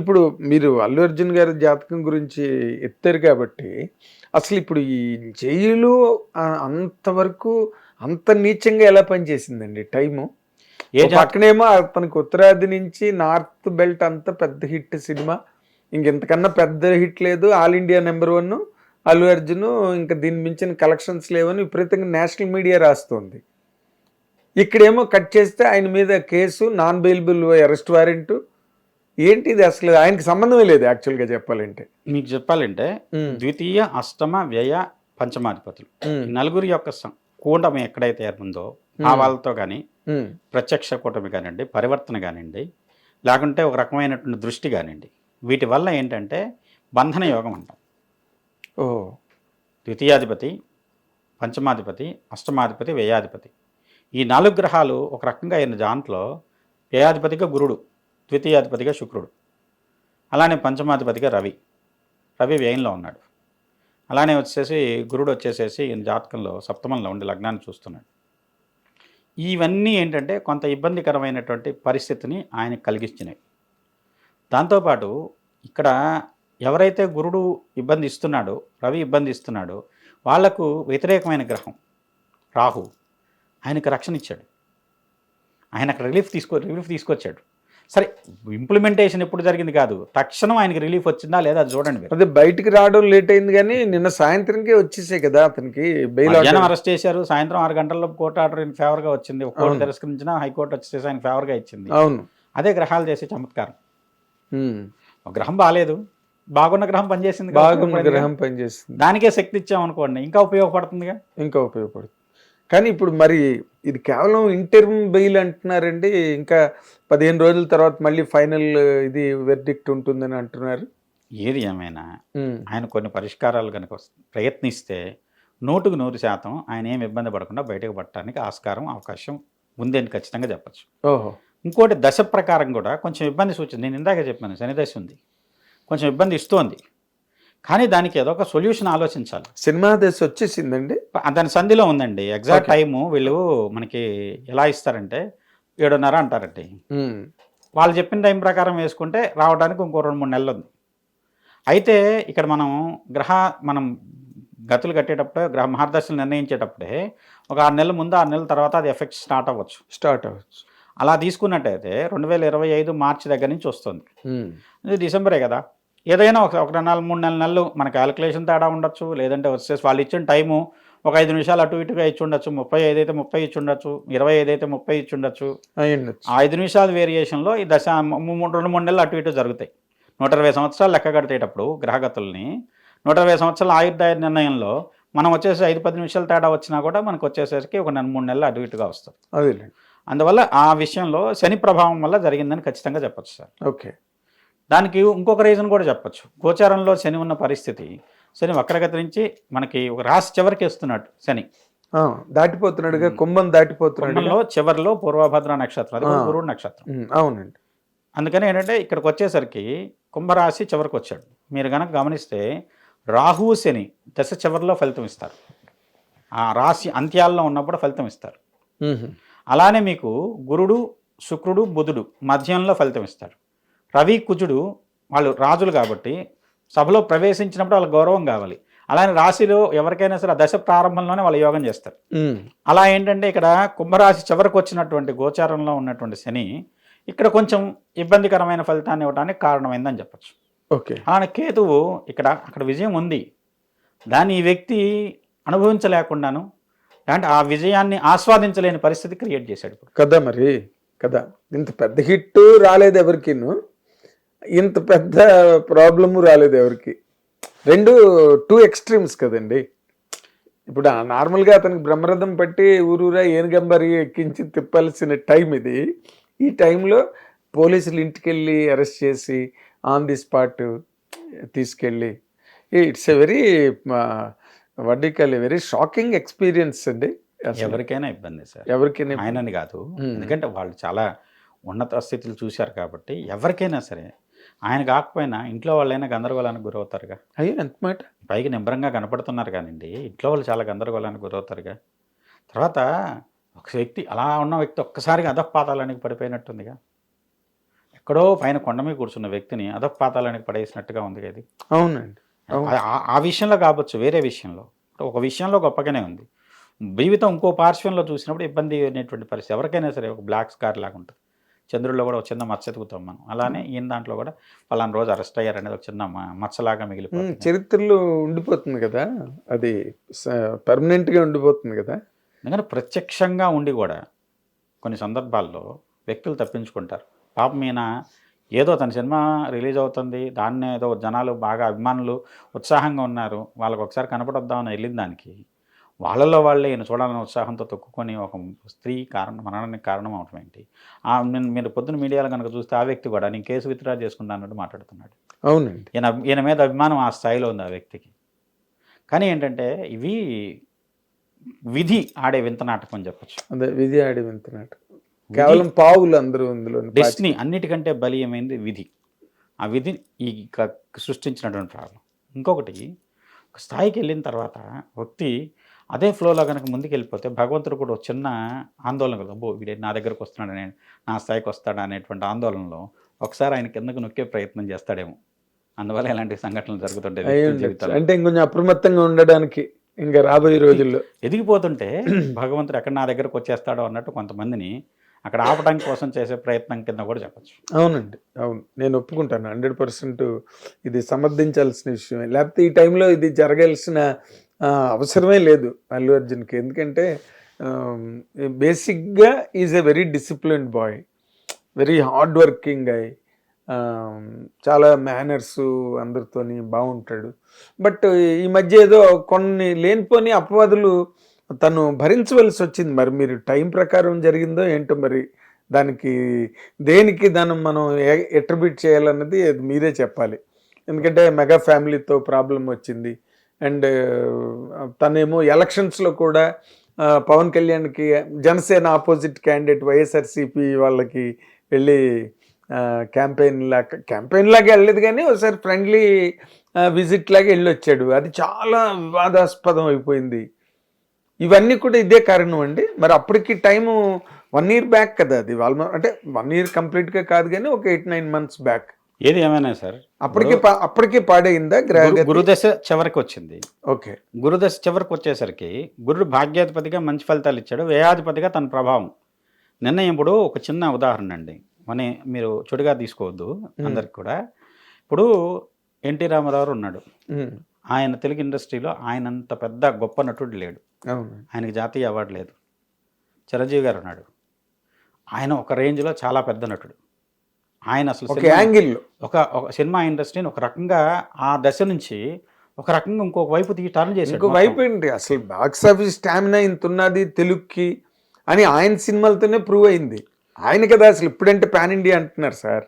ఇప్పుడు మీరు అల్లు అర్జున్ గారి జాతకం గురించి ఎత్తారు కాబట్టి అసలు ఇప్పుడు ఈ జైలు అంతవరకు అంత నీచంగా ఎలా పనిచేసిందండి టైము? ఏ పక్కనేమో అతనికి ఉత్తరాది నుంచి నార్త్ బెల్ట్ అంతా పెద్ద హిట్ సినిమా. ఇంకెంతకన్నా పెద్ద హిట్ లేదు. All India number one Allu Arjun ఇంకా దీని మించిన కలెక్షన్స్ లేవని విపరీతంగా నేషనల్ మీడియా రాస్తుంది. ఇక్కడేమో కట్ చేస్తే ఆయన మీద case non bailable arrest warrant. ఏంటి ఇది అసలు? ఆయనకి సంబంధమే లేదు యాక్చువల్గా చెప్పాలంటే. మీకు చెప్పాలంటే ద్వితీయ అష్టమ వ్యయ పంచమాధిపతులు. నలుగురి యొక్క సం- కూటమి ఎక్కడైతే ఏర్పడిందో భావాలతో కానీ ప్రత్యక్ష కూటమి కానివ్వండి పరివర్తన కానివ్వండి లేకుంటే ఒక రకమైనటువంటి దృష్టి కానివ్వండి వీటి వల్ల ఏంటంటే బంధన యోగం అంటాం. ఓ. ద్వితీయాధిపతి పంచమాధిపతి అష్టమాధిపతి వ్యయాధిపతి. ఈ నాలుగు గ్రహాలు ఒక రకంగా అయిన దాంట్లో వ్యయాధిపతిగా గురుడు. ద్వితీయాధిపతిగా శుక్రుడు. అలానే పంచమాధిపతిగా రవి. రవి వ్యయంలో ఉన్నాడు. అలానే వచ్చేసి గురుడు వచ్చేసేసి ఈయన జాతకంలో సప్తమంలో ఉండి లగ్నాన్ని చూస్తున్నాడు. ఇవన్నీ ఏంటంటే కొంత ఇబ్బందికరమైనటువంటి పరిస్థితిని ఆయన కలిగించినాయి దాంతోపాటు ఇక్కడ ఎవరైతే గురుడు ఇబ్బంది ఇస్తున్నాడో రవి ఇబ్బంది ఇస్తున్నాడో వాళ్ళకు వ్యతిరేకమైన గ్రహం రాహు. ఆయనకు రక్షణ ఇచ్చాడు. ఆయనకు రిలీఫ్ తీసుకో రిలీఫ్ తీసుకొచ్చాడు. సరే ఇంప్లిమెంటేషన్ ఎప్పుడు జరిగింది కాదు. తక్షణం ఆయనకి రిలీఫ్ వచ్చిందా లేదా అది చూడండి అదే బయటికి రావడం లేట్ అయింది కానీ నిన్న సాయంత్రంకే వచ్చేసే కదా అతనికి బెయిల్ అరెస్ట్ చేశారు. సాయంత్రం ఆరు గంటల్లో కోర్టు ఆర్డర్ ఫేవర్గా వచ్చింది. కోర్టు. తిరస్కరించిన హైకోర్టు వచ్చేసి ఆయన ఫేవర్గా ఇచ్చింది. అవును. అదే గ్రహాలు చేసే చమత్కారం. గ్రహం బాగాలేదు బాగున్న గ్రహం పనిచేసింది బాగున్న. గ్రహం పనిచేస్తుంది దానికే శక్తి ఇచ్చామనుకోండి ఇంకా ఉపయోగపడుతుందిగా? ఇంకా ఉపయోగపడుతుంది. కానీ ఇప్పుడు మరి ఇది కేవలం ఇంటర్మ్ బెయిల్ అంటున్నారండి. ఇంకా పదిహేను రోజుల తర్వాత మళ్ళీ ఫైనల్ ఇది వెర్డిక్ట్ ఉంటుందని అంటున్నారు. ఏది ఏమైనా ఆయన కొన్ని పరిష్కారాలు కనుక ప్రయత్నిస్తే నూటుకు నూరు శాతం ఆయన ఏం ఇబ్బంది పడకుండా బయటకు పడటానికి ఆస్కారం అవకాశం ఉందని ఖచ్చితంగా చెప్పచ్చు. ఓహో. ఇంకోటి దశ ప్రకారం కూడా కొంచెం ఇబ్బంది సూచింది నేను ఇందాక చెప్పాను శని దశ ఉంది. కొంచెం ఇబ్బంది ఇస్తోంది. కానీ దానికి ఏదో ఒక సొల్యూషన్ ఆలోచించాలి. సినిమా దశ వచ్చేసిందండి. దాని సంధిలో ఉందండి. ఎగ్జాక్ట్. టైము వీళ్ళు మనకి ఎలా ఇస్తారంటే ఏడున్నర అంటారండి. వాళ్ళు చెప్పిన టైం ప్రకారం వేసుకుంటే రావడానికి ఇంకో రెండు మూడు నెలలు ఉంది. అయితే ఇక్కడ మనం గ్రహ మనం గతులు కట్టేటప్పుడే గ్రహ మహర్దశలు నిర్ణయించేటప్పుడే ఒక ఆరు నెలల ముందు ఆరు నెలల తర్వాత అది ఎఫెక్ట్ స్టార్ట్ అవ్వచ్చు. స్టార్ట్ అవ్వచ్చు. అలా తీసుకున్నట్టయితే రెండు వేల ఇరవై ఐదు మార్చి దగ్గర నుంచి వస్తుంది. డిసెంబరే కదా. ఏదైనా ఒక ఒక నాలుగు మూడు నెలల నెలలు మన క్యాలిక్యులేషన్ తేడా ఉండొచ్చు లేదంటే వచ్చేసి వాళ్ళు ఇచ్చిన టైము ఒక ఐదు నిమిషాలు అటు ఇటుగా ఇచ్చి ఉండొచ్చు ముప్పై ఐదు అయితే ముప్పై ఇచ్చి ఉండొచ్చు ఇరవై ఐదు అయితే ముప్పై ఇచ్చి ఉండొచ్చు. ఐదు నిమిషాల వేరియేషన్లో ఈ దశ రెండు మూడు నెలలు అటు ఇటు జరుగుతాయి. నూట ఇరవై సంవత్సరాలు లెక్క కడితేటప్పుడు గ్రహగతుల్ని నూట ఇరవై సంవత్సరాల ఆయుర్దాయ నిర్ణయంలో మనం వచ్చేసి ఐదు పది నిమిషాలు తేడా వచ్చినా కూడా మనకు వచ్చేసరికి ఒక నెల మూడు నెలలు అటు ఇటుగా వస్తుంది. అందువల్ల ఆ విషయంలో శని ప్రభావం వల్ల జరిగిందని ఖచ్చితంగా చెప్పొచ్చు సార్. ఓకే. దానికి ఇంకొక రీజన్ కూడా చెప్పొచ్చు. గోచారంలో శని ఉన్న పరిస్థితి శని వక్రగతి నుంచి మనకి ఒక రాశి చివరికి వేస్తున్నాడు శని. దాటిపోతున్నాడుగా. కుంభం దాటిపోతున్నాడు చివరిలో పూర్వభద్ర నక్షత్రం అది. గురుడు నక్షత్రం. అవునండి. అందుకని ఏంటంటే ఇక్కడికి వచ్చేసరికి కుంభరాశి చివరికి వచ్చాడు. మీరు కనుక గమనిస్తే రాహు శని దశ చివరిలో ఫలితం ఇస్తారు. ఆ రాశి అంత్యాల్లో ఉన్నప్పుడు ఫలితం ఇస్తారు. అలానే మీకు గురుడు శుక్రుడు బుధుడు మధ్యంలో ఫలితం ఇస్తారు. రవి కుజుడు వాళ్ళు రాజులు కాబట్టి సభలో ప్రవేశించినప్పుడు వాళ్ళ గౌరవం కావాలి. అలానే రాశిలో ఎవరికైనా సరే ఆ దశ ప్రారంభంలోనే వాళ్ళు యోగం చేస్తారు. అలా ఏంటంటే ఇక్కడ కుంభరాశి చివరికి వచ్చినటువంటి గోచారంలో ఉన్నటువంటి శని ఇక్కడ కొంచెం ఇబ్బందికరమైన ఫలితాన్ని ఇవ్వడానికి కారణమైందని చెప్పచ్చు. ఓకే. అలానే కేతువు ఇక్కడ అక్కడ విజయం ఉంది. దాన్ని ఈ వ్యక్తి అనుభవించలేకుండాను అంటే ఆ విజయాన్ని ఆస్వాదించలేని పరిస్థితి క్రియేట్ చేశాడు కదా మరి కదా. ఇంత పెద్ద హిట్ రాలేదు ఎవరికిను. ఇంత పెద్ద ప్రాబ్లము రాలేదు ఎవరికి. రెండు టూ ఎక్స్ట్రీమ్స్ కదండి. ఇప్పుడు నార్మల్గా అతనికి బ్రహ్మరథం పట్టి ఊరూరా ఏనుగంబరి ఎక్కించి తిప్పాల్సిన టైం ఇది. ఈ టైంలో పోలీసులు ఇంటికి వెళ్ళి అరెస్ట్ చేసి ఆన్ ది స్పాట్ తీసుకెళ్ళి. It's a very radical very shocking experience అండి. ఎవరికైనా ఇబ్బంది సార్. ఎవరికైనా ఆయనని కాదు. ఎందుకంటే వాళ్ళు చాలా ఉన్నత స్థితులు చూశారు కాబట్టి ఎవరికైనా సరే ఆయన కాకపోయినా ఇంట్లో వాళ్ళైనా గందరగోళానికి గురవుతారుగా. అయ్యో ఎంత మాట? పైకి నింబరంగా కనపడుతున్నారు కానివ్వండి ఇంట్లో వాళ్ళు చాలా గందరగోళానికి గురవుతారుగా. తర్వాత ఒక వ్యక్తి అలా ఉన్న వ్యక్తి ఒక్కసారిగా అధపాతాలానికి పడిపోయినట్టుందిగా. ఎక్కడో పైన కొండ మీద కూర్చున్న వ్యక్తిని అదొక పాతాలానికి పడేసినట్టుగా ఉంది ఇది. అవునండి. అవును. ఆ- ఆ- ఆ విషయంలో కావచ్చు వేరే విషయంలో. ఒక విషయంలో గొప్పగానే ఉంది. జీవితం ఇంకో పార్శ్వంలో చూసినప్పుడు ఇబ్బంది అనేటువంటి పరిస్థితి ఎవరికైనా సరే ఒక బ్లాక్ స్కార్ లాగా ఉంటుంది. చంద్రుల్లో కూడా ఒక చిన్న మచ్చ ఎతుకుతాం మనం అలానే ఈయన దాంట్లో కూడా పలానా రోజు అరెస్ట్ అయ్యారు అనేది ఒక చిన్న మచ్చలాగా మిగిలిపోతుంది. చరిత్రలో ఉండిపోతుంది కదా. అది పర్మనెంట్గా ఉండిపోతుంది కదా. ఎందుకంటే ప్రత్యక్షంగా ఉండి కూడా కొన్ని సందర్భాల్లో వ్యక్తులు తప్పించుకుంటారు. పాపం ఈయన ఏదో తన సినిమా రిలీజ్ అవుతుంది దాన్ని ఏదో జనాలు బాగా అభిమానులు ఉత్సాహంగా ఉన్నారు వాళ్ళకి ఒకసారి కనపడొద్దామని వెళ్ళిన దానికి వాళ్ళలో వాళ్ళే ఈయన చూడాలని ఉత్సాహంతో తొక్కుకొని ఒక స్త్రీ కారణం మరణానికి కారణం అవటం ఏంటి? ఆ నేను మీరు పొద్దున మీడియాలో కనుక చూస్తే ఆ వ్యక్తి కూడా నేను కేసు విత్డ్రా చేసుకుంటా అన్నట్టు మాట్లాడుతున్నాడు. అవునండి. ఈయన ఈయన మీద అభిమానం ఆ స్థాయిలో ఉంది ఆ వ్యక్తికి. కానీ ఏంటంటే ఇవి విధి ఆడే వింత నాటకం అని చెప్పచ్చు. అదే విధి ఆడి వింటున్నట్టు కేవలం పావులు అందరూ ఇందులో డెస్టినీ అన్నిటికంటే బలీయమైనది విధి. ఆ విధి ఈ సృష్టించినటువంటి ప్రాబ్లం. ఇంకొకటి ఒక స్థాయికి వెళ్ళిన తర్వాత వ్యక్తి అదే ఫ్లోలో కనుక ముందుకు వెళ్ళిపోతే భగవంతుడు కూడా ఒక చిన్న ఆందోళన కదా. అబ్బో వీడే నా దగ్గరకు వస్తున్నాడు నేను నా స్థాయికి వస్తాడా అనేటువంటి ఆందోళనలో ఒకసారి ఆయన కిందకు నొక్కే ప్రయత్నం చేస్తాడేమో. అందువల్ల ఇలాంటి సంఘటనలు జరుగుతుంటాయి అంటే ఇంకొంచెం అప్రమత్తంగా ఉండడానికి ఇంకా రాబోయే రోజుల్లో. ఎదిగిపోతుంటే భగవంతుడు ఎక్కడ నా దగ్గరకు వచ్చేస్తాడో అన్నట్టు కొంతమందిని అక్కడ ఆపడానికి కోసం చేసే ప్రయత్నం కింద కూడా చెప్పచ్చు. అవునండి. అవును. నేను ఒప్పుకుంటాను. హండ్రెడ్ పర్సెంట్ ఇది సమర్థించాల్సిన విషయమే. లేకపోతే ఈ టైంలో ఇది జరగాల్సిన అవసరమే లేదు అల్లు అర్జున్కి. ఎందుకంటే బేసిక్గా is a very disciplined boy very hard working అయి చాలా మేనర్స్ అందరితోని బాగుంటాడు. బట్ ఈ మధ్య ఏదో కొన్ని లేనిపోని అపవాదులు తను భరించవలసి వచ్చింది. మరి మీరు టైం ప్రకారం జరిగిందో ఏంటో మరి దానికి దేనికి దాన్ని మనం ఎట్రిబ్యూట్ చేయాలన్నది మీరే చెప్పాలి. ఎందుకంటే మెగా ఫ్యామిలీతో ప్రాబ్లం వచ్చింది. అండ్ తనేమో ఎలక్షన్స్లో కూడా పవన్ కళ్యాణ్కి జనసేన ఆపోజిట్ క్యాండిడేట్ వైఎస్ఆర్సీపీ వాళ్ళకి వెళ్ళి క్యాంపెయిన్ లాగా క్యాంపెయిన్ లాగా వెళ్ళలేదు కానీ ఒకసారి ఫ్రెండ్లీ విజిట్ లాగా వెళ్ళొచ్చాడు. అది చాలా వివాదాస్పదం అయిపోయింది. ఇవన్నీ కూడా ఇదే కారణం అండి. మరి అప్పటికి టైము వన్ ఇయర్ బ్యాక్ కదా అది. వాళ్ళ అంటే వన్ ఇయర్ కంప్లీట్గా కాదు కానీ ఒక ఎయిట్ నైన్ మంత్స్ బ్యాక్. ఏది ఏమైనా సార్? అప్పటికి పా- అప్పటికి పాడైందా గ్రహ గురుదశ చివరికి వచ్చింది ఓకే. గురుదశ చివరికి వచ్చేసరికి గురుడు భాగ్యాధిపతిగా మంచి ఫలితాలు ఇచ్చాడు. వ్యయాధిపతిగా తన ప్రభావం. నిన్న ఇప్పుడు ఒక చిన్న ఉదాహరణ అండి. మన మీరు చెడుగా తీసుకోవద్దు అందరికి కూడా. ఇప్పుడు ఎన్టీ రామారావు ఉన్నాడు. ఆయన తెలుగు ఇండస్ట్రీలో ఆయన అంత పెద్ద గొప్ప నటుడు లేడు. ఆయనకి జాతీయ అవార్డు లేదు. చిరంజీవి గారు ఉన్నాడు. ఆయన ఒక రేంజ్లో చాలా పెద్ద నటుడు. ఆయన అసలు యాంగిల్లో ఒక ఒక సినిమా ఇండస్ట్రీని ఒక రకంగా ఆ దశ నుంచి ఒక రకంగా ఇంకొక వైపు టర్న్ చేశాడు ఇంకో వైపు ఏంటి? అసలు బాక్స్ ఆఫీస్ స్టామినా ఇంత ఉన్నది తెలుగుకి అని ఆయన సినిమాలతోనే ప్రూవ్ అయింది. ఆయన కదా అసలు ఇప్పుడంటే పాన్ ఇండియా అంటున్నారు సార్.